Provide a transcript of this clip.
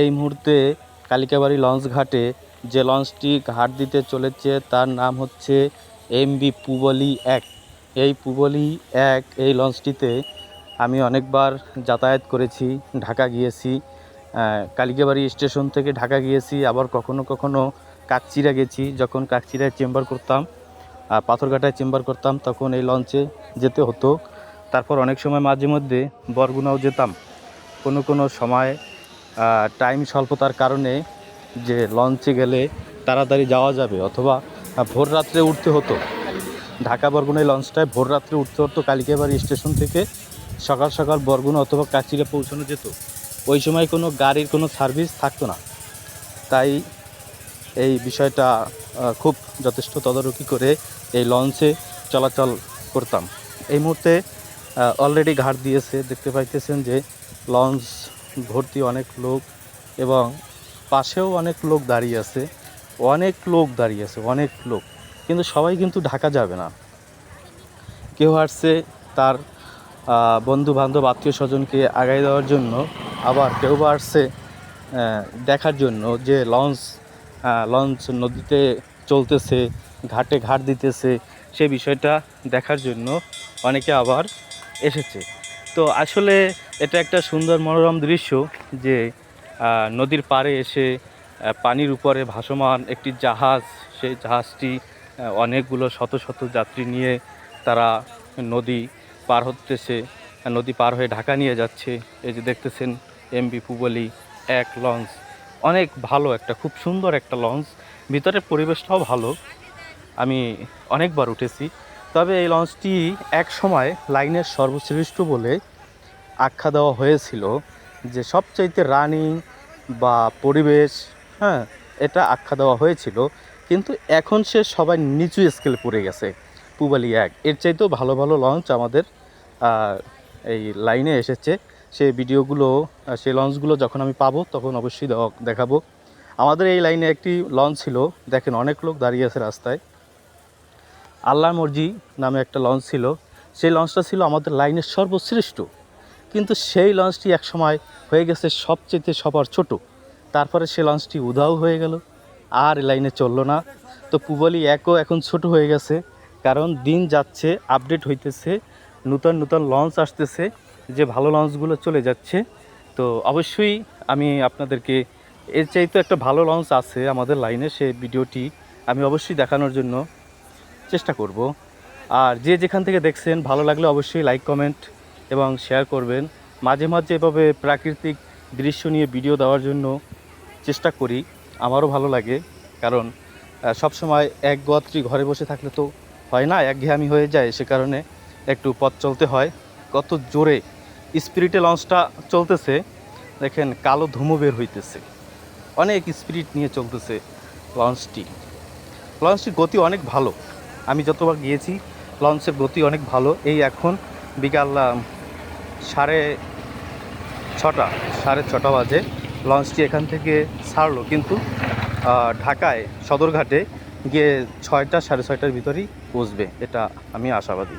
এই মুহূর্তে কালিকাবাড়ি লঞ্চ ঘাটে যে লঞ্চটি ঘাট দিতে চলেছে, তার নাম হচ্ছে এমবি পুবলি এক। এই পুবলি এক, এই লঞ্চটিতে আমি অনেকবার যাতায়াত করেছি, ঢাকা গিয়েছি কালিকাবাড়ি স্টেশন থেকে ঢাকা গিয়েছি, আবার কখনো কখনো কাকচিরা গেছি, যখন কাকচিরায় চেম্বার করতাম আর পাথরঘাটায় চেম্বার করতাম, তখন এই লঞ্চে যেতে হতো। তারপর অনেক সময় মাঝে মধ্যে বরগুনাও যেতাম। কোনো কোনো সময় টাইম স্বল্পতার কারণে যে লঞ্চে গেলে তাড়াতাড়ি যাওয়া যাবে অথবা ভোর রাত্রে উঠতে হতো। ঢাকা বরগুনা এই লঞ্চটায় ভোর রাত্রে উঠতে হতো, কালিকাবাড়ি স্টেশন থেকে সকাল সকাল বরগুনা অথবা কাচিরে পৌঁছানো যেত। ওই সময় কোনো গাড়ির কোনো সার্ভিস থাকতো না। তাই এই বিষয়টা খুব যথেষ্ট তদারকি করে এই লঞ্চে চলাচল করতাম। এই মুহূর্তে অলরেডি ঘাট দিয়েছে, দেখতে পাইতেছেন যে লঞ্চ ভর্তি অনেক লোক এবং পাশেও অনেক লোক দাঁড়িয়ে আছে, অনেক লোক দাঁড়িয়ে আছে, অনেক লোক। কিন্তু সবাই কিন্তু ঢাকা যাবে না। কেউ আসছে তার বন্ধু বান্ধব আত্মীয় স্বজনকে আগাই দেওয়ার জন্য, আবার কেউ বা আসছে দেখার জন্য যে লঞ্চ লঞ্চ নদীতে চলতেছে, ঘাটে ঘাট দিতেছে সেই বিষয়টা দেখার জন্য অনেকে আবার এসেছে। তো আসলে এটা একটা সুন্দর মনোরম দৃশ্য যে নদীর পাড়ে এসে পানির উপরে ভাসমান একটি জাহাজ। সেই জাহাজটি অনেকগুলো শত শত যাত্রী নিয়ে তারা নদী পার হতেছে নদী পার হয়ে ঢাকা নিয়ে যাচ্ছে। এই যে দেখতেছেন এমবি পুবলি এক লঞ্চ। অনেক ভালো একটা, খুব সুন্দর একটা লঞ্চ। ভিতরের পরিবেশটাও ভালো। আমি অনেকবার উঠেছি। তবে এই লঞ্চটি এক সময় লাইনের সর্বশ্রেষ্ঠ বলে আখ্যা দেওয়া হয়েছিল যে সবচাইতে রানিং বা পরিবেশ হ্যাঁ এটা আখ্যা দেওয়া হয়েছিল। কিন্তু এখন সে সবাই নিচু স্কেলে পড়ে গেছে, পুবালি এক। এর চাইতেও ভালো ভালো লঞ্চ আমাদের এই লাইনে এসেছে। সে ভিডিওগুলো সেই লঞ্চগুলো যখন আমি পাবো, তখন অবশ্যই দেখাবো। আমাদের এই লাইনে একটি লঞ্চ ছিল, দেখেন অনেক লোক দাঁড়িয়ে আছে রাস্তায়। আল্লাহ মর্জি নামে একটা লঞ্চ ছিল। সেই লঞ্চটা ছিল আমাদের লাইনের সর্বশ্রেষ্ঠ। কিন্তু সেই লঞ্চটি একসময় হয়ে গেছে সবচেয়ে সবার ছোট। তারপরে সে লঞ্চটি উধাও হয়ে গেল, আর লাইনে চলল না। তো পুবলি একও এখন ছোট হয়ে গেছে, কারণ দিন যাচ্ছে, আপডেট হইতেছে, নূতন নূতন লঞ্চ আসতেছে, যে ভালো লঞ্চগুলো চলে যাচ্ছে। তো অবশ্যই আমি আপনাদেরকে, এর চাইতে একটা ভালো লঞ্চ আছে আমাদের লাইনে সেই ভিডিওটি আমি অবশ্যই দেখানোর জন্য চেষ্টা করব। আর যে যেখান থেকে দেখছেন, ভালো লাগলে অবশ্যই লাইক, কমেন্ট এবং শেয়ার করবেন। মাঝে মাঝে এভাবে প্রাকৃতিক দৃশ্য নিয়ে ভিডিও দেওয়ার জন্য চেষ্টা করি। আমারও ভালো লাগে, কারণ সবসময় এক গোয়াত্রী ঘরে বসে থাকলে তো হয় না, একঘেয়ামি হয়ে যায়, সে কারণে একটু পথ চলতে হয়। কত জোরে স্পিরিটে লঞ্চটা চলতেছে, দেখেন কালো ধুমো বের হইতেছে। অনেক স্পিরিট নিয়ে চলতেছে লঞ্চটি লঞ্চটির গতি অনেক ভালো। আমি যতবার গিয়েছি লঞ্চের গতি অনেক ভালো। এই এখন বিকাল সাড়ে ছটা সাড়ে ছটা বাজে। লঞ্চটি এখান থেকে ছাড়লো কিন্তু ঢাকায় সদরঘাটে গিয়ে ছয়টা, সাড়ে ছয়টার ভিতরেই পৌঁছবে এটা আমি আশাবাদী।